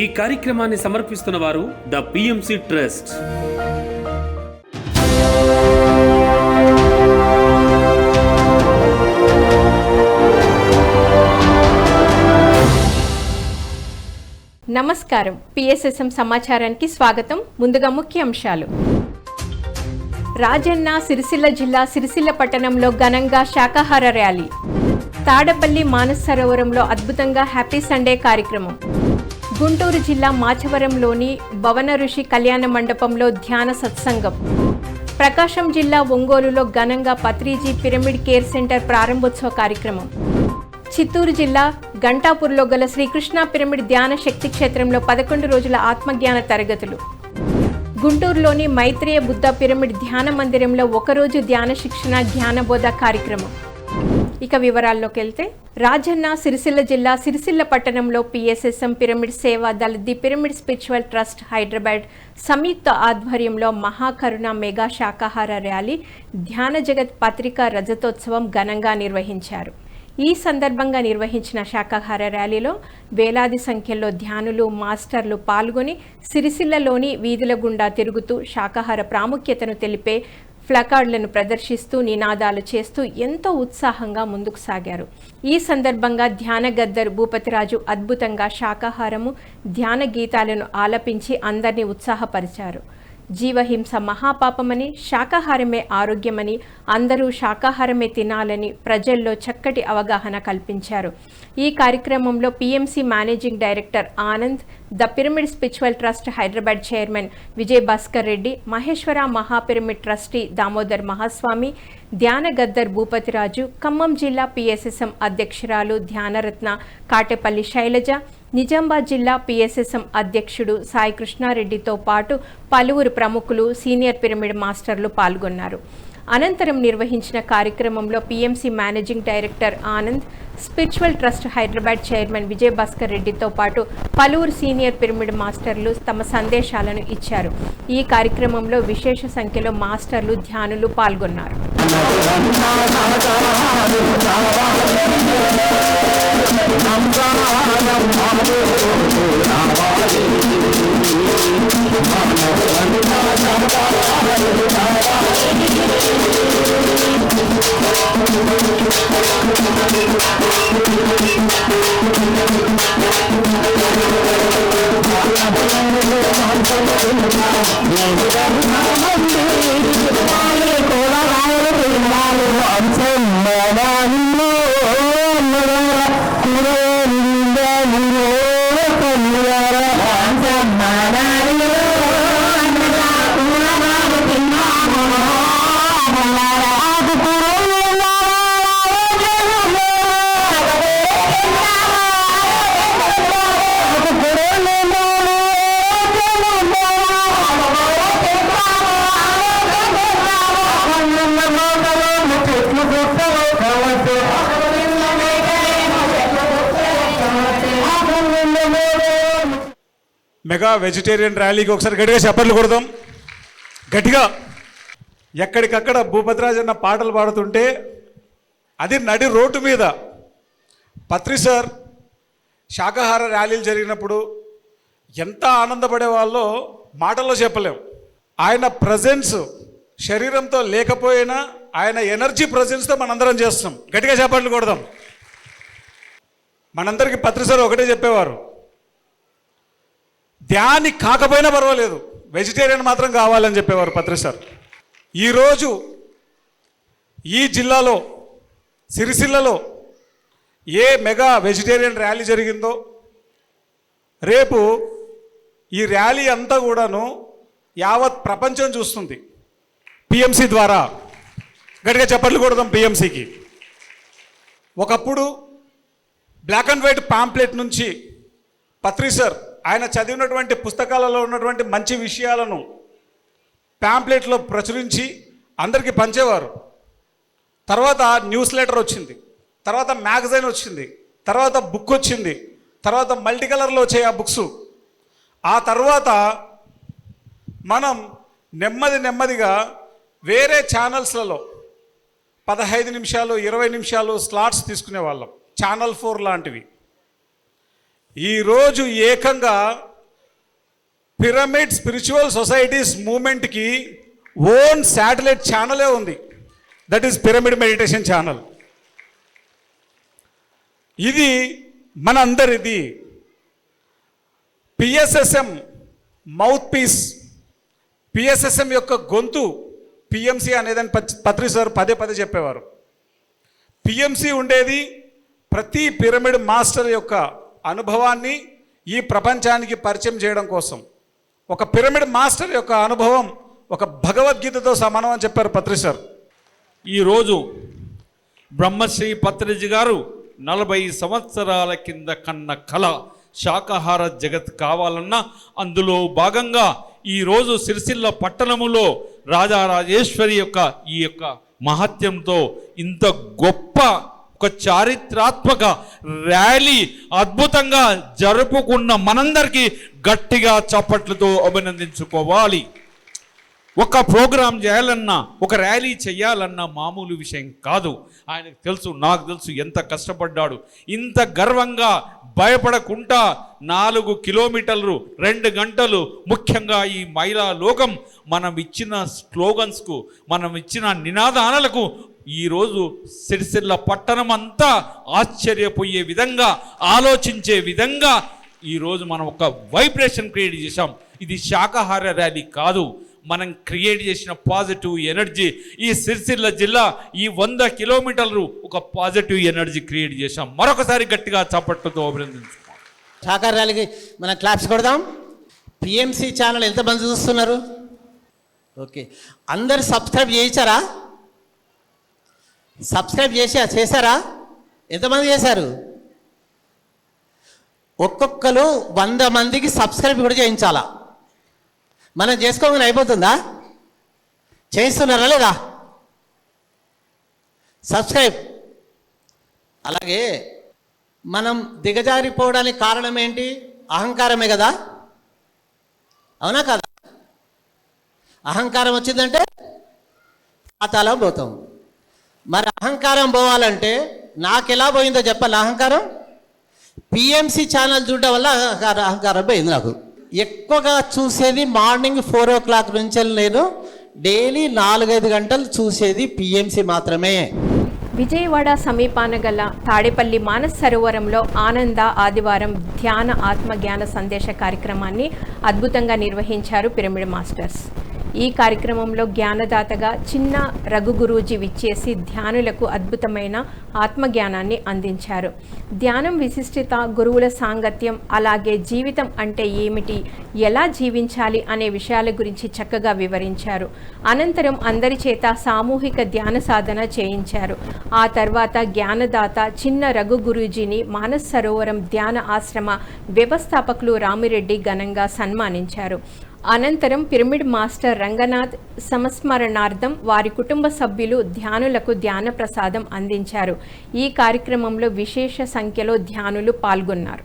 ఈ కార్యక్రమాన్ని సమర్పిస్తున్న వారు ద పిఎంసి ట్రస్ట్ నమస్కారం. పిఎస్ఎస్ఎం సమాచారానికి స్వాగతం. ముందుగా ముఖ్య అంశాలు. రాజన్న సిరిసిల్ల జిల్లా సిరిసిల్ల పట్టణంలో ఘనంగా శాకాహార ర్యాలీ. తాడపల్లి మానస్ సరోవరంలో అద్భుతంగా హ్యాపీ సండే కార్యక్రమం. గుంటూరు జిల్లా మాచవరంలోని భవన ఋషి కళ్యాణ మండపంలో ధ్యాన సత్సంగం. ప్రకాశం జిల్లా ఒంగోలులో ఘనంగా పత్రిజీ పిరమిడ్ కేర్ సెంటర్ ప్రారంభోత్సవ కార్యక్రమం. చిత్తూరు జిల్లా గంటాపూర్లో గల శ్రీకృష్ణ పిరమిడ్ ధ్యాన శక్తి క్షేత్రంలో పదకొండు రోజుల ఆత్మజ్ఞాన తరగతులు. గుంటూరులోని మైత్రేయ బుద్ధ పిరమిడ్ ధ్యాన మందిరంలో ఒకరోజు ధ్యాన శిక్షణ జ్ఞానబోధ కార్యక్రమం. ఇక వివరాల్లోకి వెళ్తే రాజన్న సిరిసిల్ల జిల్లా సిరిసిల్ల పట్టణంలో PSSM pyramid Seva Dal the pyramid spiritual trust Hyderabad సంయుక్త ఆధ్వర్యంలో మహాకరుణ మెగా శాకాహార ర్యాలీ ధ్యాన జగత్ పత్రికా రజతోత్సవం ఘనంగా నిర్వహించారు. ఈ సందర్భంగా నిర్వహించిన శాకాహార ర్యాలీలో వేలాది సంఖ్యలో ధ్యానులు మాస్టర్లు పాల్గొని సిరిసిల్లలోని వీధుల గుండా తిరుగుతూ శాకాహార ప్రాముఖ్యతను తెలిపే ప్లకార్డులను ప్రదర్శిస్తూ నినాదాలు చేస్తూ ఎంతో ఉత్సాహంగా ముందుకు సాగారు. ఈ సందర్భంగా ధ్యాన గద్దర్ భూపతిరాజు అద్భుతంగా శాకాహారము ధ్యాన గీతాలను ఆలపించి అందరినీ ఉత్సాహపరిచారు. జీవహింస మహాపాపమని శాకాహారమే ఆరోగ్యమని అందరూ శాకాహారమే తినాలని ప్రజల్లో చక్కటి అవగాహన కల్పించారు. ఈ కార్యక్రమంలో PMC managing director Anand the pyramid spiritual trust Hyderabad chairman Vijay Bhaskar Reddy Maheshwara మహాపిరమిడ్ trustee Damodar మహాస్వామి ధ్యాన గద్దర్ భూపతిరాజు ఖమ్మం జిల్లా పిఎస్ఎస్ఎం అధ్యక్షురాలు ధ్యానరత్న కాటేపల్లి శైలజ నిజామాబాద్ జిల్లా పిఎస్ఎస్ఎం అధ్యక్షుడు సాయి కృష్ణారెడ్డితో పాటు పలువురు ప్రముఖులు సీనియర్ పిరమిడ్ మాస్టర్లు పాల్గొన్నారు. అనంతరం నిర్వహించిన కార్యక్రమంలో PMC managing director Anand spiritual trust Hyderabad chairman Vijay Bhaskar రెడ్డితో పాటు పలువురు సీనియర్ పిరమిడ్ మాస్టర్లు తమ సందేశాలను ఇచ్చారు. ఈ కార్యక్రమంలో విశేష సంఖ్యలో మాస్టర్లు ధ్యానులు పాల్గొన్నారు. I'm మెగా వెజిటేరియన్ ర్యాలీకి ఒకసారి గట్టిగా చప్పట్లు కొడదాం. గట్టిగా. ఎక్కడికక్కడ భూపతిరాజ్ అన్న పాటలు పాడుతుంటే అది నడి రోడ్డు మీద. పత్రి సార్ శాకాహార ర్యాలీలు జరిగినప్పుడు ఎంత ఆనందపడే వాళ్ళో మాటల్లో చెప్పలేం. ఆయన ప్రజెన్స్ శరీరంతో లేకపోయినా ఆయన ఎనర్జీ ప్రజెన్స్తో మనందరం చేస్తున్నాం గట్టిగా చేపట్లు కొడదాం. మనందరికీ పత్రి సార్ ఒకటే చెప్పేవారు. ధ్యాని కాకపోయినా పర్వాలేదు. వెజిటేరియన్ మాత్రం కావాలని చెప్పేవారు పత్రి సార్. ఈరోజు ఈ జిల్లాలో సిరిసిల్లలో ఏ మెగా వెజిటేరియన్ ర్యాలీ జరిగిందో రేపు ఈ ర్యాలీ అంతా కూడాను యావత్ ప్రపంచం చూస్తుంది. పిఎంసి ద్వారా. గట్టిగా చప్పట్లు కొడదాం పిఎంసికి ఒకప్పుడు బ్లాక్ అండ్ వైట్ పాంప్లెట్ నుంచి పత్రి సార్ ఆయన చదివినటువంటి పుస్తకాలలో ఉన్నటువంటి మంచి విషయాలను ప్యాంప్లెట్లో ప్రచురించి అందరికీ పంచేవారు. తర్వాత న్యూస్ లెటర్ వచ్చింది. తర్వాత మ్యాగజైన్ వచ్చింది. తర్వాత బుక్ వచ్చింది. తర్వాత మల్టీ కలర్లో వచ్చాయి ఆ బుక్స్. ఆ తర్వాత మనం నెమ్మది నెమ్మదిగా వేరే ఛానల్స్లలో పదహైదు నిమిషాలు ఇరవై నిమిషాలు స్లాట్స్ తీసుకునే వాళ్ళం ఛానల్ ఫోర్ లాంటివి. ఈరోజు ఏకంగా పిరమిడ్ స్పిరిచువల్ సొసైటీస్ మూమెంట్కి ఓన్ శాటిలైట్ ఛానలే ఉంది. That is pyramid meditation channel ఇది మనందరిది. పిఎస్ఎస్ఎం మౌత్ పీస్ పిఎస్ఎస్ఎం యొక్క గొంతు పిఎంసి అనేదని పత్రి సార్ పదే పదే చెప్పేవారు. పిఎంసి ఉండేది ప్రతి పిరమిడ్ మాస్టర్ యొక్క అనుభవాన్ని ఈ ప్రపంచానికి పరిచయం చేయడం కోసం. ఒక పిరమిడ్ మాస్టర్ యొక్క అనుభవం ఒక భగవద్గీతతో సమానం అని చెప్పారు పత్రిసర్ ఈరోజు బ్రహ్మశ్రీ పత్రిజి గారు నలభై సంవత్సరాల కింద కన్న కళ శాకాహార జగత్ కావాలన్నా అందులో భాగంగా ఈరోజు సిరిసిల్ల పట్టణములో రాజారాజేశ్వరి యొక్క ఈ యొక్క మహత్యంతో ఇంత గొప్ప ఒక చారిత్రాత్మక ర్యాలీ అద్భుతంగా జరుపుకున్న మనందరికీ గట్టిగా చప్పట్లతో అభినందించుకోవాలి. ఒక ప్రోగ్రాం చేయాలన్నా ఒక ర్యాలీ చేయాలన్నా మామూలు విషయం కాదు. ఆయనకు తెలుసు నాకు తెలుసు ఎంత కష్టపడ్డాడు. ఇంత గర్వంగా భయపడకుండా నాలుగు కిలోమీటర్లు రెండు గంటలు ముఖ్యంగా ఈ మహిళా లోకం మనం ఇచ్చిన స్లోగన్స్కు మనం ఇచ్చిన నినాదాలకు ఈరోజు సిరిసిల్ల పట్టణం అంతా ఆశ్చర్యపోయే విధంగా ఆలోచించే విధంగా ఈరోజు మనం ఒక వైబ్రేషన్ క్రియేట్ చేశాం. ఇది శాకాహార ర్యాలీ కాదు. మనం క్రియేట్ చేసిన పాజిటివ్ ఎనర్జీ ఈ సిరిసిల్ల జిల్లా ఈ వంద కిలోమీటర్లు ఒక పాజిటివ్ ఎనర్జీ క్రియేట్ చేశాం. మరొకసారి గట్టిగా చప్పట్లతో అభినందించుకోవాలి శాఖాహార ర్యాలీకి మనం క్లాప్స్ కొడదాం. పిఎంసి ఛానల్ ఎంతమంది చూస్తున్నారు? ఓకే అందరు సబ్స్క్రైబ్ చేయించారా? సబ్స్క్రైబ్ చేసా చేశారా? ఎంతమంది చేశారు? ఒక్కొక్కరు వంద మందికి సబ్స్క్రైబ్ కూడా చేయించాలా? మనం చేసుకోగానే అయిపోతుందా? చేయిస్తున్నారా లేదా? సబ్స్క్రైబ్. అలాగే మనం దిగజారిపోవడానికి కారణం ఏంటి? అహంకారమే కదా? అవునా కదా? అహంకారం వచ్చిందంటే పాతాళం పోతాం. మరి అహంకారం పోవాలంటే నాకు ఎలా పోయిందో చెప్పాలి అహంకారం? పిఎంసి ఛానల్ చూడడం వల్ల అహంకారం అహంకారం పోయింది నాకు. ఎక్కువగా చూసేది మార్నింగ్ ఫోర్ ఓ క్లాక్ నుంచి నేను డైలీ నాలుగైదు గంటలు చూసేది పిఎంసి మాత్రమే. విజయవాడ సమీపాన గల తాడేపల్లి మానస సరోవరంలో ఆనంద ఆదివారం ధ్యాన ఆత్మ జ్ఞాన సందేశ కార్యక్రమాన్ని అద్భుతంగా నిర్వహించారు పిరమిడ్ మాస్టర్స్. ఈ కార్యక్రమంలో జ్ఞానదాతగా చిన్న రఘు గురూజీ విచ్చేసి ధ్యానులకు అద్భుతమైన ఆత్మజ్ఞానాన్ని అందించారు. ధ్యానం విశిష్టత గురువుల సాంగత్యం అలాగే జీవితం అంటే ఏమిటి ఎలా జీవించాలి అనే విషయాల గురించి చక్కగా వివరించారు. అనంతరం అందరి చేత సామూహిక ధ్యాన సాధన చేయించారు. ఆ తర్వాత జ్ఞానదాత చిన్న రఘు గురూజీని మానస్ సరోవరం ధ్యాన ఆశ్రమ వ్యవస్థాపకులు రామిరెడ్డి ఘనంగా సన్మానించారు. అనంతరం పిరమిడ్ మాస్టర్ రంగనాథ్ సంస్మరణార్థం వారి కుటుంబ సభ్యులు ధ్యానులకు ధ్యాన ప్రసాదం అందించారు. ఈ కార్యక్రమంలో విశేష సంఖ్యలో ధ్యానులు పాల్గొన్నారు.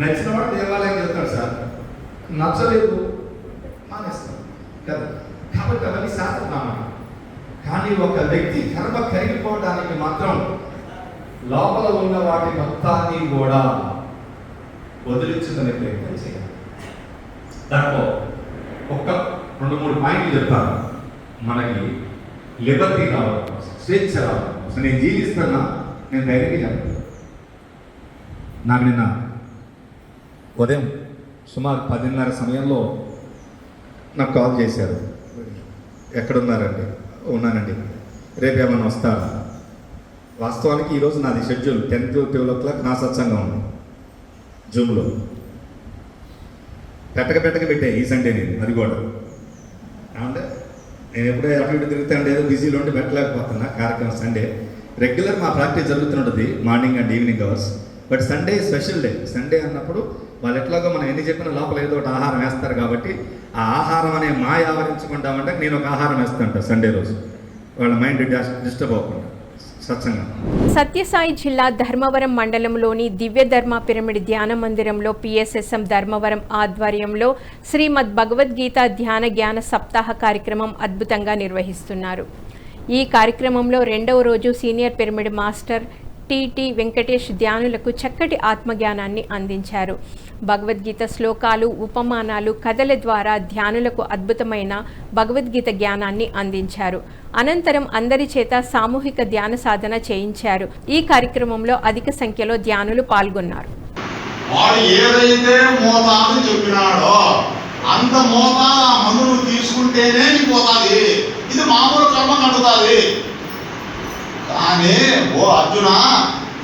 నచ్చిన వాడు దేవాలయం వెళ్తాడు సార్. నచ్చలేదు మానేస్తాం కదా? కాబట్టి అవన్నీ కానీ ఒక వ్యక్తి కర్మ కరిగిపోవడానికి మాత్రం లోపల ఉన్న వాటి మొత్తాన్ని కూడా వదిలించుకునే ప్రయత్నం చేయాలి. దాంట్లో ఒక్క రెండు మూడు పాయింట్లు చెప్తాను. మనకి లిబర్టీ కావాలి స్వేచ్ఛ రావడం నేను జీవిస్తున్నా నేను ధైర్యంగా చెప్తాను నాకు నిన్న ఉదయం సుమారు పదిన్నర సమయంలో నాకు కాల్ చేశారు. ఎక్కడున్నారండి? ఉన్నానండి. రేపు ఏమైనా వస్తారా? వాస్తవానికి ఈరోజు నాది schedule ten to twelve o'clock నా సత్సంగం ఉంది. జూమ్లో పెట్టక పెట్టక పెట్టే ఈ సండే నేను అది కూడా. అంటే నేను ఎప్పుడో అటు ఇటు తిరుగుతాను ఏదో బిజీలో ఉండి పెట్టలేకపోతున్నా కార్యక్రమం సండే రెగ్యులర్ మా ప్రాక్టీస్ జరుగుతుంటుంది morning and evening hours but Sunday special day Sunday అన్నప్పుడు వాళ్ళు ఎట్లాగో మనం ఎన్ని చెప్పినా లోపల ఏదో ఒకటి ఆహారం వేస్తారు కాబట్టి ఆ ఆహారం అనే మాయ ఆవరించుకుంటామంటే నేను ఒక ఆహారం వేస్తుంటా సండే రోజు. వాళ్ళ మైండ్ డిస్టర్బ్ అవ్వకుండా. సత్యసాయి జిల్లా ధర్మవరం మండలంలోని దివ్యధర్మ పిరమిడ్ ధ్యాన మందిరంలో పిఎస్ఎస్ఎం ధర్మవరం ఆధ్వర్యంలో శ్రీమద్ భగవద్గీత ధ్యాన జ్ఞాన సప్తాహ కార్యక్రమం అద్భుతంగా నిర్వహిస్తున్నారు. ఈ కార్యక్రమంలో రెండవ రోజు senior pyramid master TT Venkatesh ధ్యానులకు చక్కటి ఆత్మజ్ఞానాన్ని అందించారు. భగవద్గీత శ్లోకాలు ఉపమానాలు కథల ద్వారా ధ్యానులకు అద్భుతమైన భగవద్గీత జ్ఞానాన్ని అందించారు. అనంతరం అందరి చేత సామూహిక ధ్యాన సాధన చేయించారు. ఈ కార్యక్రమంలో అధిక సంఖ్యలో ధ్యానులు పాల్గొన్నారు. వాడు ఏదైతే మోతాదు చెప్పినాడో అంత మోతాదు ఆ తీసుకుంటేనే నీకు పోతాది. ఇది మామూలు కర్మ కట్టుతుంది కానీ ఓ అర్జున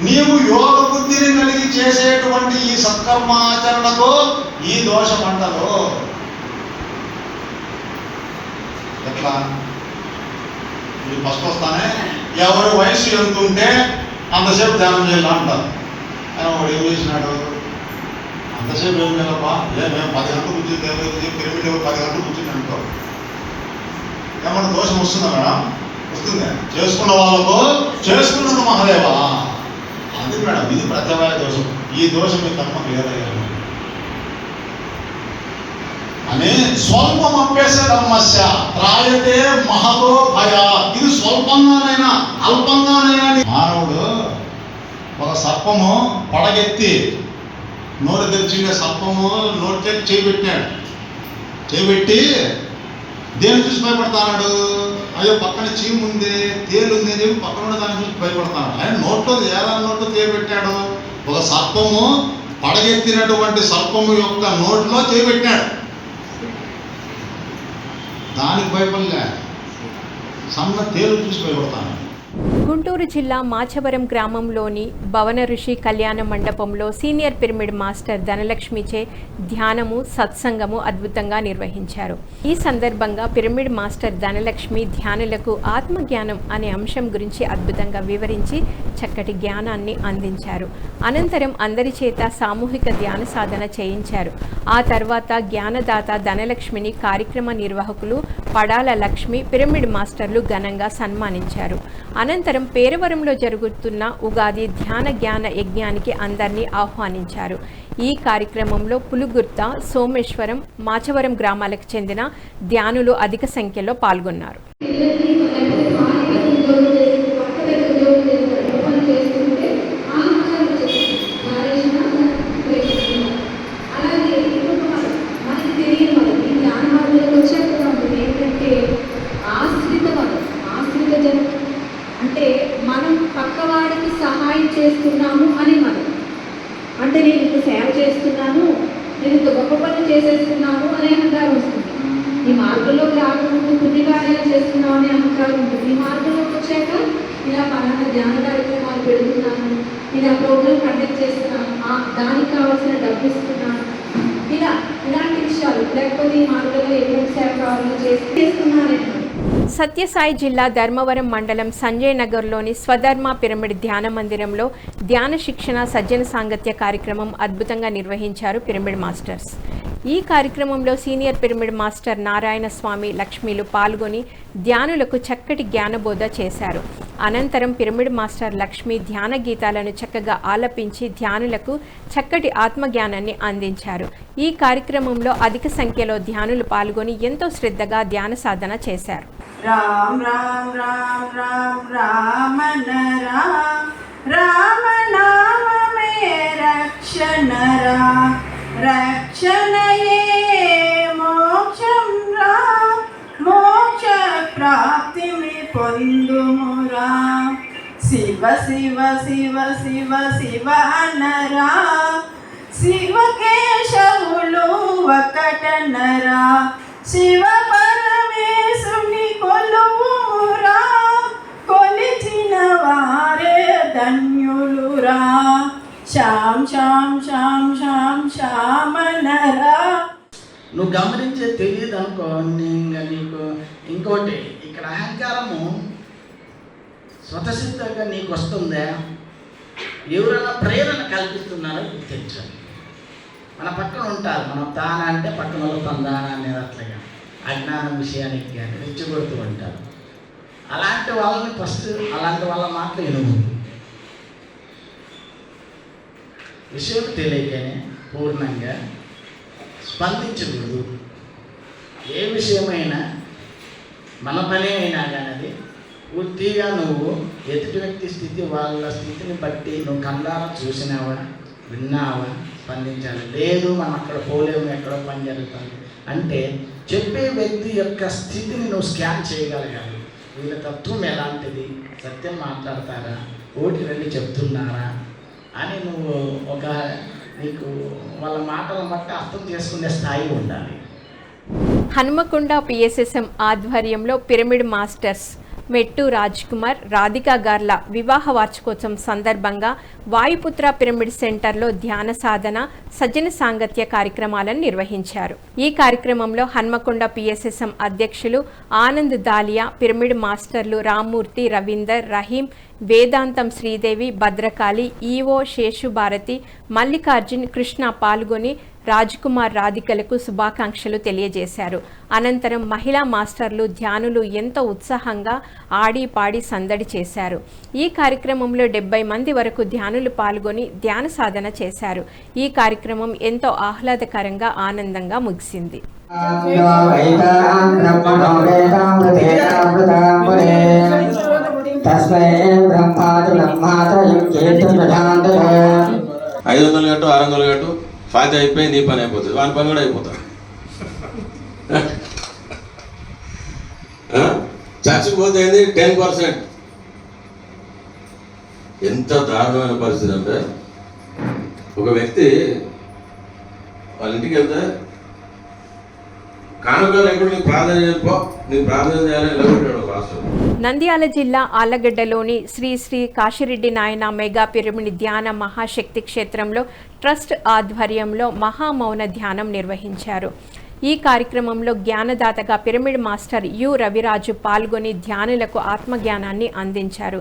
నీవు యోగ బుద్ధిని కలిగి చేసేటువంటి ఈ సత్కర్మాచరణతో ఈ దోషం ఎట్లా? ఇది ఫస్ట్ వస్తానే? ఎవరి వయసు ఎంత ఉంటే అంతసేపు ధ్యానం చేయాలా అంటారు. ఆయన వాడు ఏం చేసినాడు? అంతసేపు ఏం చేయాలప్పా లే మేము పది గంటలు కూర్చుని ఏమైంది పిరమిడ్ పది గంటలు కూర్చుని అనుకో ఏమన్నా దోషం వస్తుందా మేడం? చేసుకున్న వాళ్ళకు చేసుకున్నాను మహాదేవా. అది మేడం ఇది ప్రత్యవాయ దోషం. ఈ దోషం మీ కర్మకు లేదయ్యా అని స్వల్పం అప్పేసే ధర్మస్య త్రాయతే మహతో భయ. ఇది స్వల్పంగానైనా అల్పంగానైనా మానవుడు ఒక సర్పము పడగెత్తి నోరు తెరిచిండే సర్పము నోటి తెరిచి చేపెట్టినాడు చేపెట్టి దేని చూసి భయపడతాడు? అయ్యో పక్కన చీము ఉంది తేలు ఉంది అని చెప్పి పక్కన ఉన్న దాని చూసి భయపడతాను ఆయన నోట్లో ఏలా నోట్లో చేయబెట్టాడు ఒక సర్పము పడగెత్తినటువంటి సర్పము యొక్క నోట్లో చేపెట్టాడు దానికి భయపడలే. సన్న తేలు చూసి భయపడతాను. గుంటూరు జిల్లా మాచవరం గ్రామంలోని భవన ఋషి కళ్యాణ మండపంలో సీనియర్ పిరమిడ్ మాస్టర్ ధనలక్ష్మిచే ధ్యానము సత్సంగము అద్భుతంగా నిర్వహించారు. ఈ సందర్భంగా పిరమిడ్ మాస్టర్ ధనలక్ష్మి ధ్యానులకు ఆత్మజ్ఞానం అనే అంశం గురించి అద్భుతంగా వివరించి చక్కటి జ్ఞానాన్ని అందించారు. అనంతరం అందరి చేత సామూహిక ధ్యాన సాధన చేయించారు. ఆ తర్వాత జ్ఞానదాత ధనలక్ష్మిని కార్యక్రమ నిర్వాహకులు పడాల లక్ష్మి పిరమిడ్ మాస్టర్లు ఘనంగా సన్మానించారు. అనంతరం పేరవరంలో జరుగుతున్న ఉగాది ధ్యాన జ్ఞాన యజ్ఞానికి అందరినీ ఆహ్వానించారు. ఈ కార్యక్రమంలో పులుగుర్త సోమేశ్వరం మాచవరం గ్రామాలకు చెందిన ధ్యానులు అధిక సంఖ్యలో పాల్గొన్నారు అంటే మనం పక్కవాడికి సహాయం చేస్తున్నాము అని మనం అంటే నేను ఇంత సేవ చేస్తున్నాను నేను ఇంత గొప్ప పనులు చేసేస్తున్నాను అనే అహంకారం వస్తుంది ఈ మార్గంలోకి రాకముందు పుణ్యకార్యాలు చేస్తున్నావు అనే అహంకారం ఉంటుంది ఈ మార్గంలోకి వచ్చాక ఇలా పలానా ధ్యాన కార్యక్రమాలు పెడుతున్నాను ఇలా ప్రోగ్రామ్ కండక్ట్ చేస్తున్నాను. ఆ దానికి కావాల్సిన డబ్బు ఇస్తున్నాను. ఇలా ఇలాంటి విషయాలు లేకపోతే ఈ మార్గంలో ఎటువంటి సేవ కావాలో చేస్తున్నాను. సత్యసాయి జిల్లా ధర్మవరం మండలం సంజయ్ నగర్లోని స్వధర్మ పిరమిడ్ ధ్యాన మందిరంలో ధ్యాన శిక్షణ సజ్జన సాంగత్య కార్యక్రమం అద్భుతంగా నిర్వహించారు పిరమిడ్ మాస్టర్స్. ఈ కార్యక్రమంలో senior pyramid master Narayana Swamy లక్ష్మీలు పాల్గొని ధ్యానులకు చక్కటి జ్ఞానబోధ చేశారు. అనంతరం పిరమిడ్ మాస్టర్ లక్ష్మి ధ్యాన గీతాలను చక్కగా ఆలపించి ధ్యానులకు చక్కటి ఆత్మజ్ఞానాన్ని అందించారు. ఈ కార్యక్రమంలో అధిక సంఖ్యలో ధ్యానులు పాల్గొని ఎంతో శ్రద్ధగా ధ్యాన సాధన చేశారు. రామ్ రామ్ రామ్ రామ్ రామన రామ్ రామనామమే రక్షణ రా. రక్షణయే మోక్షం రా. మోక్ష ప్రాప్తిని పొందుమురా శివ శివ శివ శివ శివ అనరా. శివ కేశవులు ఒకటనరా. శివ ధన్యులురా శ్యామ్ శ్యామ్ శ్యామ్ శ్యాం శ్యామనరా. నువ్వు గమనించే తెలియదు అనుకో ఇంకా నీకు ఇంకోటి ఇక్కడ అహంకారము స్వతసిద్ధంగా నీకు వస్తుందా. ఎవరైనా ప్రేరణ కల్పిస్తున్నారో గుర్తించాలి మన పక్కన ఉంటారు మనం తాన అంటే పక్కన తన తందాన అనేది అట్లాగా. అజ్ఞానం విషయానికి కానీ రెచ్చగొడుతూ ఉంటారు. అలాంటి వాళ్ళని ఫస్ట్ అలాంటి వాళ్ళ మాటలు వినుము విషయం తెలియకనే పూర్ణంగా స్పందించకూడదు. ఏ విషయమైనా మన పని అయినా కానీ అది పూర్తిగా నువ్వు ఎదుటి వ్యక్తి స్థితి వాళ్ళ స్థితిని బట్టి నువ్వు కళ్ళారా చూసినావా విన్నావా స్పందించాలి లేదు మనం అక్కడ పోలేము ఎక్కడో పని జరుగుతుంది. అంటే చెప్పే వ్యక్తి యొక్క స్థితిని నువ్వు స్కాన్ చేయగలగాలి. వీళ్ళ తత్వం ఎలాంటిది? సత్యం మాట్లాడతారా? ఓటి రెండు చెప్తున్నారా? అని నువ్వు ఒక నీకు వాళ్ళ మాటలను బట్టి అర్థం చేసుకునే స్థాయి ఉండాలి. హనుమకొండ పిఎస్ఎస్ఎం ఆధ్వర్యంలో పిరమిడ్ మాస్టర్స్ మెట్టు రాజ్ కుమార్ రాధికా గార్ల వివాహ వార్షికోత్సవం సందర్భంగా వాయుపుత్ర పిరమిడ్ సెంటర్లో ధ్యాన సాధన సజ్జన సాంగత్య కార్యక్రమాలను నిర్వహించారు. ఈ కార్యక్రమంలో హన్మకొండ పిఎస్ఎస్ఎం అధ్యక్షులు ఆనంద్ దాలియా పిరమిడ్ మాస్టర్లు రామ్మూర్తి రవీందర్ రహీం వేదాంతం శ్రీదేవి భద్రకాళి ఈవో శేషు భారతి మల్లికార్జున్ కృష్ణ పాల్గొని రాజ్కుమార్ రాధికలకు శుభాకాంక్షలు తెలియజేశారు. అనంతరం మహిళా మాస్టర్లు ధ్యానులు ఎంతో ఉత్సాహంగా ఆడి పాడి సందడి చేశారు. ఈ కార్యక్రమంలో డెబ్బై మంది వరకు ధ్యానులు పాల్గొని ధ్యాన సాధన చేశారు. ఈ కార్యక్రమం ఎంతో ఆహ్లాదకరంగా ఆనందంగా ముగిసింది. ఐదు వందలు కట్టు ఆరు వందలు కట్టు ఫాతి అయిపోయి నీ పని అయిపోతుంది. వాని పని కూడా అయిపోతుంది చర్చికి పోతే ఏంది? టెన్ పర్సెంట్ ఎంత దారుణమైన పరిస్థితి అంటే ఒక వ్యక్తి వాళ్ళ ఇంటికి వెళ్తే కానుకలు ఎక్కడ నీకు ప్రార్థన చేయకపో నీకు ప్రార్థన చేయాలని నిలబెట్టాడు ఒక రాష్ట్రం. నంద్యాల జిల్లా ఆలగడ్డలోని శ్రీ శ్రీ కాశిరెడ్డి నాయన మెగా పిరమిడ్ ధ్యాన మహాశక్తి క్షేత్రంలో ట్రస్ట్ ఆధ్వర్యంలో మహామౌన ధ్యానం నిర్వహించారు. ఈ కార్యక్రమంలో జ్ఞానదాతగా పిరమిడ్ మాస్టర్ యు రవిరాజు పాల్గొని ధ్యానులకు ఆత్మజ్ఞానాన్ని అందించారు.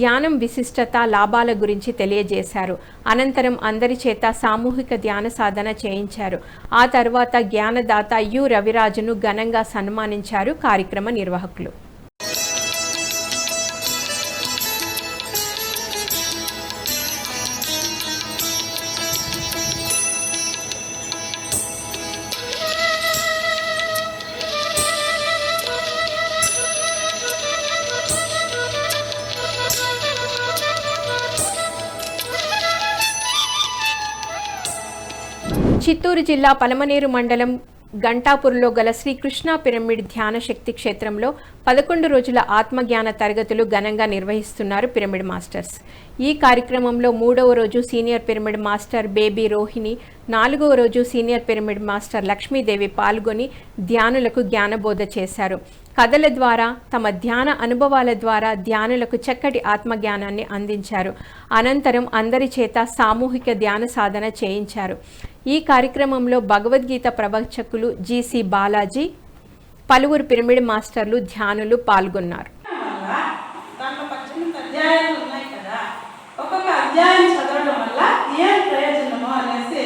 ధ్యానం విశిష్టత లాభాల గురించి తెలియజేశారు. అనంతరం అందరి చేత సామూహిక ధ్యాన సాధన చేయించారు. ఆ తర్వాత జ్ఞానదాత యు రవిరాజును ఘనంగా సన్మానించారు కార్యక్రమ నిర్వాహకులు. చిత్తూరు జిల్లా పలమనేరు మండలం గంటాపూర్లో గల శ్రీకృష్ణ పిరమిడ్ ధ్యాన శక్తి క్షేత్రంలో పదకొండు రోజుల ఆత్మజ్ఞాన తరగతులు ఘనంగా నిర్వహిస్తున్నారు పిరమిడ్ మాస్టర్స్. ఈ కార్యక్రమంలో మూడవ రోజు senior pyramid master Baby Rohini నాలుగవ రోజు సీనియర్ పిరమిడ్ మాస్టర్ లక్ష్మీదేవి పాల్గొని ధ్యానులకు జ్ఞానబోధ చేశారు. కథల ద్వారా తమ ధ్యాన అనుభవాల ద్వారా ధ్యానులకు చక్కటి ఆత్మజ్ఞానాన్ని అందించారు. అనంతరం అందరి చేత సామూహిక ధ్యాన సాధన చేయించారు. ఈ కార్యక్రమంలో భగవద్గీత ప్రవచకులు జీసీ బాలాజీ పలువురు పిరమిడ్ మాస్టర్లు ధ్యానులు పాల్గొన్నారు వల్ల దాంట్లో పద్దెనిమిది అధ్యాయాలు ఉన్నాయి కదా ఒక్కొక్క అధ్యాయం చదవడం వల్ల ఏం ప్రయోజనము అనేసి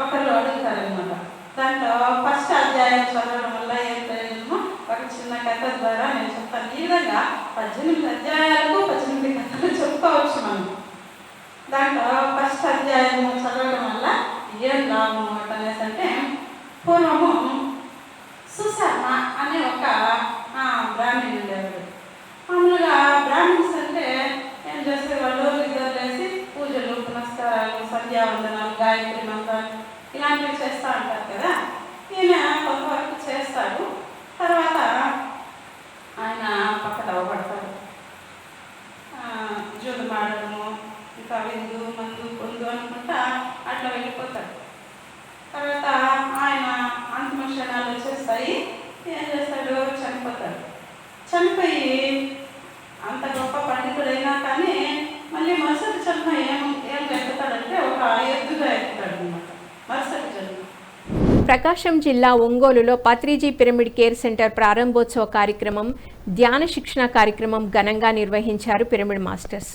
ఒకళ్ళు అడుగుతారనమాట దాంట్లో ఫస్ట్ అధ్యాయం చదవడం వల్ల ఏం ప్రయోజనమో ఒక చిన్న కథ ద్వారా నేను చెప్తాను. ఈ విధంగా పద్దెనిమిది అధ్యాయాలకు పద్దెనిమిది కథలు చెప్పుకోవచ్చు మనం దాంట్లో ఫస్ట్ అధ్యాయం చదవడం వల్ల ఏం లాభం అనేసి అంటే పూర్వము సుశర్మ అనే ఒక ఆ, బ్రాహ్మణుడు ఉండేవాడు మామూలుగా బ్రాహ్మణ్స్ అంటే ఏం చేసేవాళ్ళు ఇద్దరు లేసి పూజలు పునస్కారాలు సంధ్యావందనాలు గాయత్రి మంత్రాలు ఇలాంటివి చేస్తూ ఉంటారు కదా ఈయన కొంతవరకు చేస్తాడు. తర్వాత ఆయన పక్క అవ్వబడతాడు జూలు మాడడము ఇంకా విందు మందు పొందు అనుకుంటా అట్లా వెళ్ళిపోతాడు. తర్వాత ఆయన అంతిమ క్షణాలు వచ్చేస్తాయి. ఏం చేస్తాడు? చనిపోతాడు. చనిపోయి అంత గొప్ప పండితుడైనా కానీ మళ్ళీ మరుసటి జన్మ ఏం ఏం ఎక్కుతాడంటే ఒక ఎద్దుగా ఎక్కుతాడు అనమాట మరుసటి జన్మ. ప్రకాశం జిల్లా ఒంగోలులో పత్రిజీ పిరమిడ్ కేర్ సెంటర్ ప్రారంభోత్సవ కార్యక్రమం ధ్యాన శిక్షణ కార్యక్రమం ఘనంగా నిర్వహించారు పిరమిడ్ మాస్టర్స్.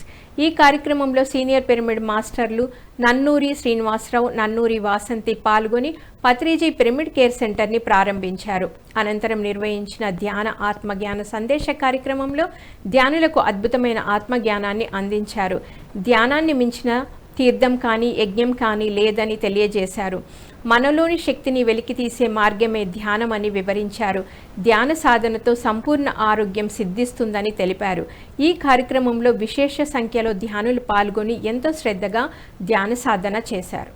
ఈ కార్యక్రమంలో సీనియర్ పిరమిడ్ మాస్టర్లు నన్నూరి శ్రీనివాసరావు నన్నూరి వాసంతి పాల్గొని పత్రిజీ పిరమిడ్ కేర్ సెంటర్ని ప్రారంభించారు. అనంతరం నిర్వహించిన ధ్యాన ఆత్మజ్ఞాన సందేశ కార్యక్రమంలో ధ్యానులకు అద్భుతమైన ఆత్మజ్ఞానాన్ని అందించారు. ధ్యానాన్ని మించిన తీర్థం కానీ యజ్ఞం కానీ లేదని తెలియజేశారు. మనలోని శక్తిని వెలికితీసే మార్గమే ధ్యానం అని వివరించారు. ధ్యాన సాధనతో సంపూర్ణ ఆరోగ్యం సిద్ధిస్తుందని తెలిపారు. ఈ కార్యక్రమంలో విశేష సంఖ్యలో ధ్యానులు పాల్గొని ఎంతో శ్రద్ధగా ధ్యాన సాధన చేశారు.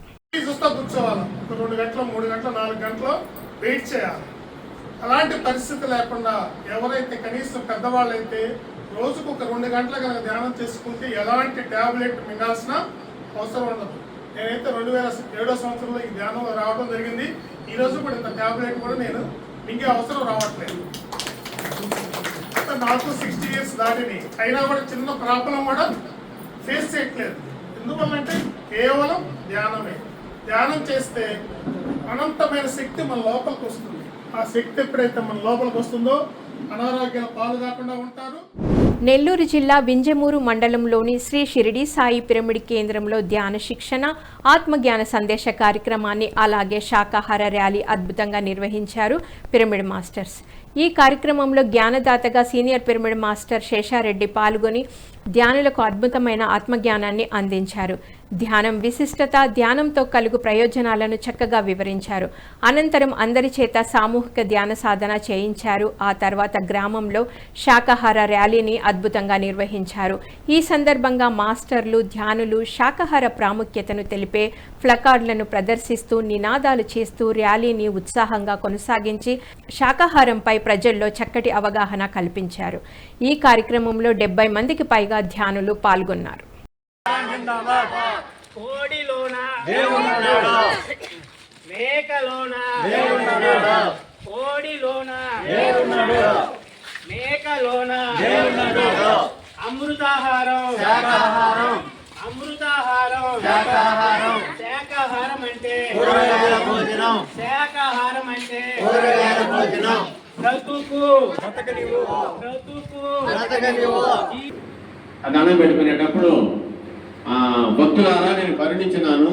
అలాంటి పరిస్థితి లేకుండా ఎవరైతే కనీసం పెద్దవాళ్ళైతే రోజుకు ఒక రెండు గంటల కనుక ధ్యానం చేసుకుంటే ఎలాంటి ట్యాబ్లెట్ మింగాల్సిన అవసరం ఉండదు. నేనైతే రెండు వేల ఏడో సంవత్సరంలో ఈ ధ్యానంలో రావడం జరిగింది. ఈరోజు కూడా ఇంత ట్యాబ్లెట్ కూడా నేను ఇంకే అవసరం రావట్లేదు. నాకు సిక్స్టీ ఇయర్స్ దాటిని అయినా కూడా చిన్న ప్రాబ్లం కూడా ఫేస్ చేయట్లేదు. ఎందువల్లంటే కేవలం ధ్యానమే. ధ్యానం చేస్తే అనంతమైన శక్తి మన లోపలికి వస్తుంది. ఆ శక్తి ఎప్పుడైతే మన లోపలికి వస్తుందో అనారోగ్యాల పాలు కాకుండా ఉంటారు. నెల్లూరు జిల్లా వింజమూరు మండలంలోని శ్రీ షిరిడి సాయి పిరమిడ్ కేంద్రంలో ధ్యాన శిక్షణ ఆత్మజ్ఞాన సందేశ కార్యక్రమాన్ని అలాగే శాకాహార ర్యాలీ అద్భుతంగా నిర్వహించారు పిరమిడ్ మాస్టర్స్. ఈ కార్యక్రమంలో జ్ఞానదాతగా సీనియర్ పిరమిడ్ మాస్టర్ శేషారెడ్డి పాల్గొని ధ్యానులకు అద్భుతమైన ఆత్మజ్ఞానాన్ని అందించారు. ధ్యానం విశిష్టత ధ్యానంతో కలుగు ప్రయోజనాలను చక్కగా వివరించారు. అనంతరం అందరి చేత సామూహిక ధ్యాన సాధన చేయించారు. ఆ తర్వాత గ్రామంలో శాకాహార ర్యాలీని అద్భుతంగా నిర్వహించారు. ఈ సందర్భంగా మాస్టర్లు ధ్యానులు శాకాహార ప్రాముఖ్యతను తెలిపే ఫ్లకార్డులను ప్రదర్శిస్తూ నినాదాలు చేస్తూ ర్యాలీని ఉత్సాహంగా కొనసాగించి శాకాహారంపై ప్రజల్లో చక్కటి అవగాహన కల్పించారు. ఈ కార్యక్రమంలో డెబ్బై మందికి పైగా ధ్యానులు పాల్గొన్నారు. కోడిలోన? మేకలోన? కోడిలోన? మేకలోన. అమృతాహారం. అమృతాహారం. శాకాహారం అంటే శాకాహారం అంటే బ్రతుకు. బ్రతుకు. దండం పెట్టుకునేటప్పుడు ఆ, భక్తులారా నేను కరుణించినాను.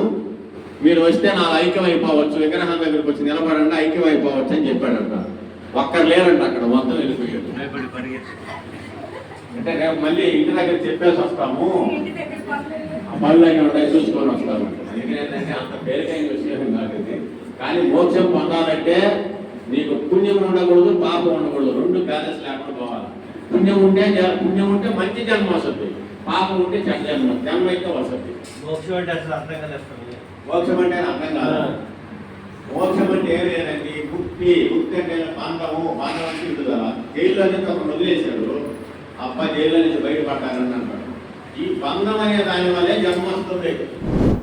మీరు వస్తే నా ఐక్యం అయిపోవచ్చు విగ్రహం దగ్గరికి వచ్చి నిలబడండి ఐక్యం అయిపోవచ్చు అని చెప్పాడంట. ఒక్కరు లేరంట అక్కడ మొత్తం వెళ్ళిపోయాడు అంటే రేపు మళ్ళీ ఇంటి దగ్గర చెప్పేసి వస్తాము. అవి ఉంటాయి చూసుకొని వస్తాము ఎందుకంటే అంత పేరుకైన విషయం కాదు కానీ మోక్షం పొందాలంటే నీకు పుణ్యం ఉండకూడదు పాపం ఉండకూడదు. రెండు బ్యాలెన్స్ లేకుండా పోవాలి. పుణ్యం ఉంటే జ- పుణ్యం ఉంటే మంచి జన్మ వస్తుంది. పాపం ఉంటే చెడ్డ జన్మ జన్మ అయితే వస్తుంది. మోక్షం అంటే అర్థం కాదు. మోక్షం అంటే ఏం లేదండి. పుట్టి ముక్తి అంటే బాంధము బాంధవం విడుదల జైల్లో నుంచి ఒక వదిలేశాడు. అబ్బా జైల్లో నుంచి బయటపడ్డానని అంటాడు. ఈ బంధం అనే దాని వల్లే జన్మ వస్తుంది.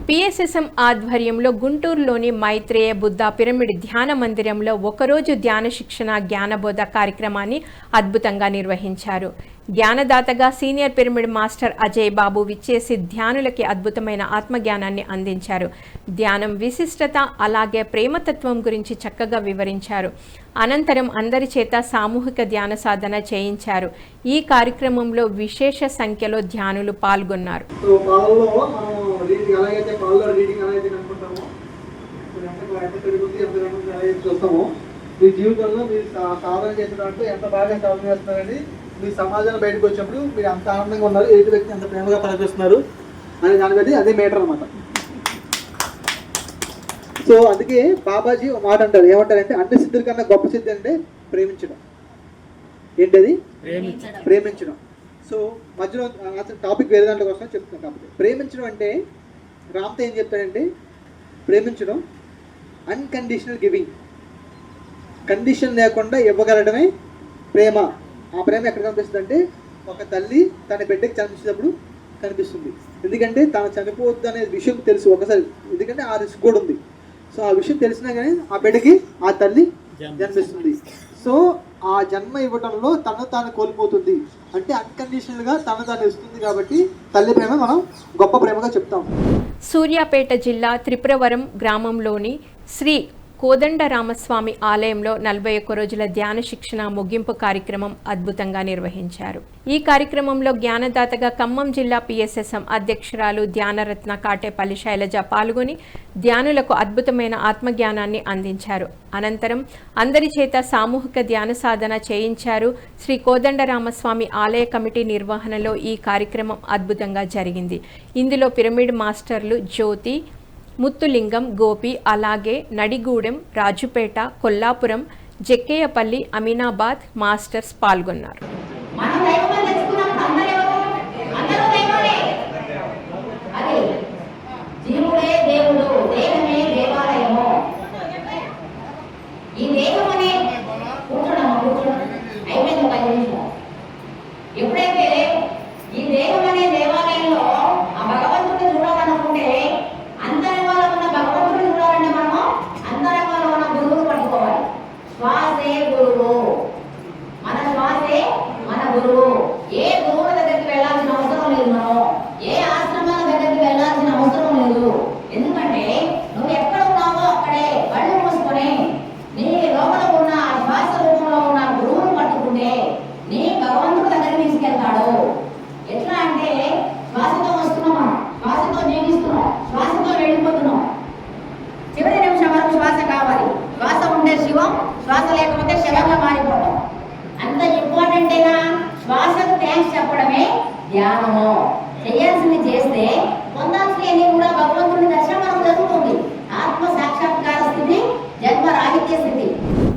పిఎస్ఎస్ఎం ఆధ్వర్యంలో గుంటూరులోని మైత్రేయ బుద్ధ పిరమిడ్ ధ్యాన మందిరంలో ఒకరోజు ధ్యాన శిక్షణ జ్ఞానబోధ కార్యక్రమాన్ని అద్భుతంగా నిర్వహించారు. జ్ఞానదాతగా senior pyramid master Ajay Babu విచ్చేసి ధ్యానులకి అద్భుతమైన ఆత్మజ్ఞానాన్ని అందించారు. ధ్యానం విశిష్టత అలాగే ప్రేమతత్వం గురించి చక్కగా వివరించారు. అనంతరం అందరి చేత సామూహిక ధ్యాన సాధన చేయించారు. ఈ కార్యక్రమంలో విశేష సంఖ్యలో ధ్యానులు పాల్గొన్నారు. మీ జీవితంలో మీరు సాధన చేసిన ఎంత బాగా సాధన చేస్తున్నారని మీ సమాజంలో బయటకు వచ్చినప్పుడు మీరు అంత ఆనందంగా ఉన్నారు ఎదుటి వ్యక్తి ఎంత ప్రేమగా పనిచేస్తున్నారు అనే దాని బట్టి అదే మేటర్ అనమాట సో అందుకే బాబాజీ ఒక మాట అంటారు. ఏమంటారంటే అన్ని సిద్ధుల కన్నా గొప్ప సిద్ధి అంటే ప్రేమించడం. ఏంటది? ప్రేమించడం. సో మధ్యలో అసలు టాపిక్ వేరే దాంట్లో కోసం చెప్తున్నాను కాబట్టి. ప్రేమించడం అంటే రామ్తో ఏం చెప్తాడంటే ప్రేమించడం అన్కండిషనల్ గివింగ్ కండిషన్ లేకుండా ఇవ్వగలడమే ప్రేమ. ఆ ప్రేమ ఎక్కడ కనిపిస్తుంది అంటే ఒక తల్లి తన బిడ్డకి చనిపించినప్పుడు కనిపిస్తుంది. ఎందుకంటే తను చనిపోవద్దు అనే విషయం తెలుసు ఒకసారి. ఎందుకంటే ఆ రిస్క్ కూడా ఉంది. సో ఆ విషయం తెలిసినా కానీ ఆ బిడ్డకి ఆ తల్లి జన్మిస్తుంది. సో ఆ జన్మ ఇవ్వడంలో తను తాను కోల్పోతుంది. అంటే అన్కండిషనల్గా తను తాను ఇస్తుంది కాబట్టి తల్లి ప్రేమ మనం గొప్ప ప్రేమగా చెప్తాం. సూర్యాపేట జిల్లా త్రిపురవరం గ్రామంలోని శ్రీ కోదండ రామస్వామి ఆలయంలో నలభై ఒక్క రోజుల ధ్యాన శిక్షణ ముగింపు కార్యక్రమం అద్భుతంగా నిర్వహించారు. ఈ కార్యక్రమంలో జ్ఞానదాతగా ఖమ్మం జిల్లా పిఎస్ఎస్ఎం అధ్యక్షురాలు ధ్యానరత్న కాటేపల్లి శైలజ పాల్గొని ధ్యానులకు అద్భుతమైన ఆత్మజ్ఞానాన్ని అందించారు. అనంతరం అందరి చేత సామూహిక ధ్యాన సాధన చేయించారు. శ్రీ కోదండరామస్వామి ఆలయ కమిటీ నిర్వహణలో ఈ కార్యక్రమం అద్భుతంగా జరిగింది. ఇందులో పిరమిడ్ మాస్టర్లు జ్యోతి ముత్తులింగం గోపి అలాగే నడిగూడెం రాజుపేట కొల్లాపురం జక్కేయపల్లి అమీనాబాద్ మాస్టర్స్ పాల్గొన్నారు మనం దైవం తెచ్చుకున్నప్పుడు అందరూ ఎవరు అందరూ దైవమే అది జీవుడే దేవుడు దేహమే దేవాలయము ఈ దేహం అనే కూర్చోడం కూర్చోడం అయిపోయింది పది నిమిషం ఎప్పుడైతే ఈ దేహం అనే దేవాలయంలో ఆ భగవంతుడిని చూడాలనుకుంటే అంతరంగంలో ఉన్న భగవంతుడిని చూడాలంటే మనము అంతరంగంలో ఉన్న గురువును పట్టుకోవాలి శ్వాసే గురువు మన శ్వాసే మన గురువు ఏ గురువుల దగ్గరికి వెళ్ళాల్సిన అవసరం లేదు మనం ఏ ఆశ్రమాల దగ్గరికి వెళ్ళాల్సిన అవసరం లేదు ఎందుకంటే నువ్వు ఎక్కడ ఉన్నావో అక్కడే కళ్ళు మూసుకొని నీ లోపల ఉన్న ఆ శ్వాస రూపంలో ఉన్న గురువును పట్టుకుంటే నీ భగవంతుడి దగ్గరికి తీసుకెళ్తాడు ఎట్లా అంటే శ్వాసతో వస్తున్నాం మనం శ్వాసతో జీవిస్తున్నాం శ్వాసతో వెళ్ళిపోతున్నాం చివరి నిమిషం వరకు శ్వాస కావాలి శ్వాస ఉంటే శివం శ్వాస లేకపోతే శవంగా మారిపోవడం అంత ఇంపార్టెంటేనా శ్వాసకు థ్యాంక్స్ చెప్పడమే ధ్యానము. చేయాల్సింది చేస్తే పొందాల్సినవి కూడా భగవంతుని దర్శనం మనం జరుగుతుంది. ఆత్మ సాక్షాత్కార స్థితి జన్మ రాహిత్య స్థితి.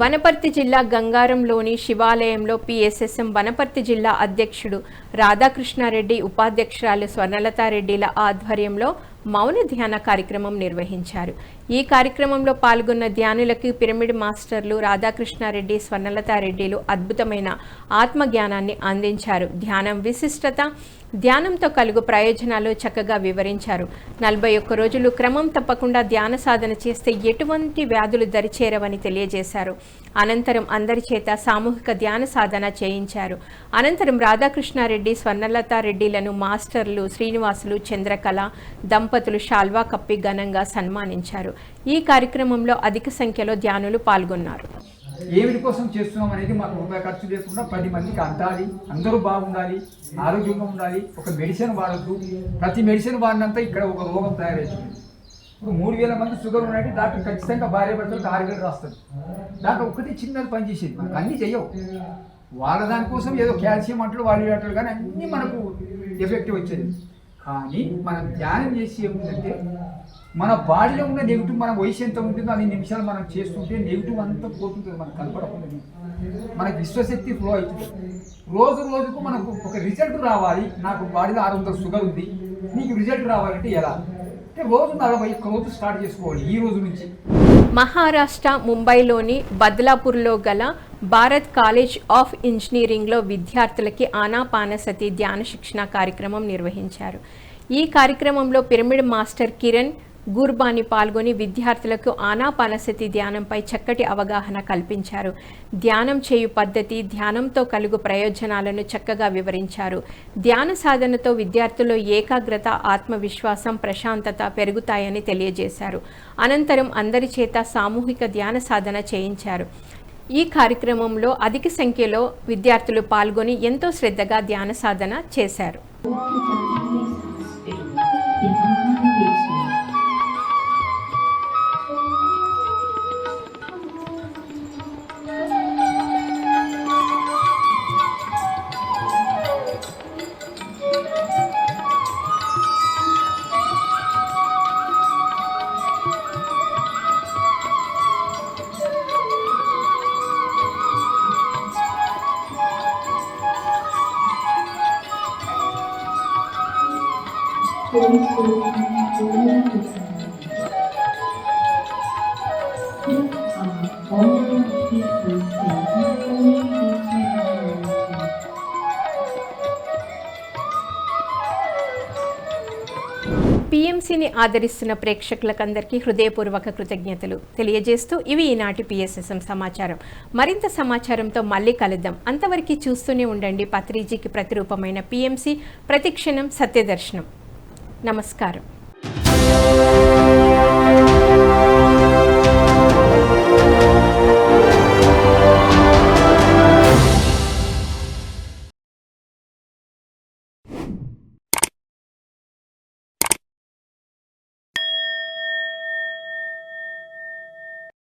వనపర్తి జిల్లా గంగారంలోని శివాలయంలో పిఎస్ఎస్ఎం వనపర్తి జిల్లా అధ్యక్షుడు రాధాకృష్ణారెడ్డి ఉపాధ్యక్షురాలు స్వర్ణలతారెడ్డిల ఆధ్వర్యంలో మౌన ధ్యాన కార్యక్రమం నిర్వహించారు. ఈ కార్యక్రమంలో పాల్గొన్న ధ్యానులకి పిరమిడ్ మాస్టర్లు రాధాకృష్ణారెడ్డి స్వర్ణలతారెడ్డిలు అద్భుతమైన ఆత్మజ్ఞానాన్ని అందించారు. ధ్యానం విశిష్టత ధ్యానంతో కలుగు ప్రయోజనాలు చక్కగా వివరించారు. నలభై ఒక్క రోజులు క్రమం తప్పకుండా ధ్యాన సాధన చేస్తే ఎటువంటి వ్యాధులు దరిచేరవని తెలియజేశారు. అనంతరం అందరి చేత సామూహిక ధ్యాన సాధన చేయించారు. అనంతరం రాధాకృష్ణారెడ్డి స్వర్ణలతారెడ్డిలను మాస్టర్లు శ్రీనివాసులు చంద్రకళ దంపతులు షాల్వా కప్పి ఘనంగా సన్మానించారు. ఈ కార్యక్రమంలో అధిక సంఖ్యలో ధ్యానులు పాల్గొన్నారు. ఏమిటి కోసం చేస్తున్నాం అనేది మాకు రూపాయి ఖర్చు లేకుండా పది మందికి అందాలి అందరూ బాగుండాలి ఆరోగ్యంగా ఉండాలి ఒక మెడిసిన్ వాడద్దు. ప్రతి మెడిసిన్ వాడినంత ఇక్కడ ఒక రోగం తయారవుతుంది ఇప్పుడు మూడు వేల మంది షుగర్ ఉన్నట్టు డాక్టర్ ఖచ్చితంగా భార్య భర్తలకు ఆరు వేలు రాస్తారు. దాంట్లో ఒకటి చిన్నది పని చేసేది మనకు అన్నీ చెయ్యవు. వాళ్ళ దానికోసం ఏదో కాల్షియం అంటలు వాళ్ళు అంటలు కానీ అన్నీ మనకు ఎఫెక్టివ్ వచ్చేది. కానీ మనం ధ్యానం చేసి ఏముందంటే మన బాడీలో ఉన్న నెగిటివ్ మన వయసు ఎంత ఉంటుందో అన్ని నిమిషాలు మనం చేస్తుంటే నెగిటివ్ అంతా పోతుంటుంది. మనకు కనపడకుండా మనకి విశ్వశక్తి ఫ్లో అవుతుంది. రోజు రోజుకు మనకు ఒక రిజల్ట్ రావాలి. నాకు బాడీలో ఆరు వందల షుగర్ ఉంది. నీకు రిజల్ట్ రావాలంటే ఎలా? అంటే రోజు నలభై ఒక్క రోజు స్టార్ట్ చేసుకోవాలి. ఈ రోజు నుంచి. మహారాష్ట్ర ముంబైలోని బద్లాపూర్లో గల భారత్ కాలేజ్ ఆఫ్ ఇంజనీరింగ్లో విద్యార్థులకి ఆనాపానసతి ధ్యాన శిక్షణ కార్యక్రమం నిర్వహించారు. ఈ కార్యక్రమంలో పిరమిడ్ మాస్టర్ కిరణ్ గుర్బాని పాల్గొని విద్యార్థులకు ఆనాపానసతి ధ్యానంపై చక్కటి అవగాహన కల్పించారు. ధ్యానం చేయు పద్ధతి ధ్యానంతో కలుగు ప్రయోజనాలను చక్కగా వివరించారు. ధ్యాన సాధనతో విద్యార్థుల్లో ఏకాగ్రత ఆత్మవిశ్వాసం ప్రశాంతత పెరుగుతాయని తెలియజేశారు. అనంతరం అందరి చేత సామూహిక ధ్యాన సాధన చేయించారు. ఈ కార్యక్రమంలో అధిక సంఖ్యలో విద్యార్థులు పాల్గొని ఎంతో శ్రద్ధగా ధ్యాన సాధన చేశారు. పిఎంసిని ఆదరిస్తున్న ప్రేక్షకులకందరికీ హృదయపూర్వక కృతజ్ఞతలు తెలియజేస్తూ ఇవి ఈనాటి పిఎస్ఎస్ఎం సమాచారం. మరింత సమాచారంతో మళ్ళీ కలుద్దాం. అంతవరకు చూస్తూనే ఉండండి పత్రిజీకి ప్రతిరూపమైన పిఎంసి. ప్రతిక్షణం సత్యదర్శనం. నమస్కారం.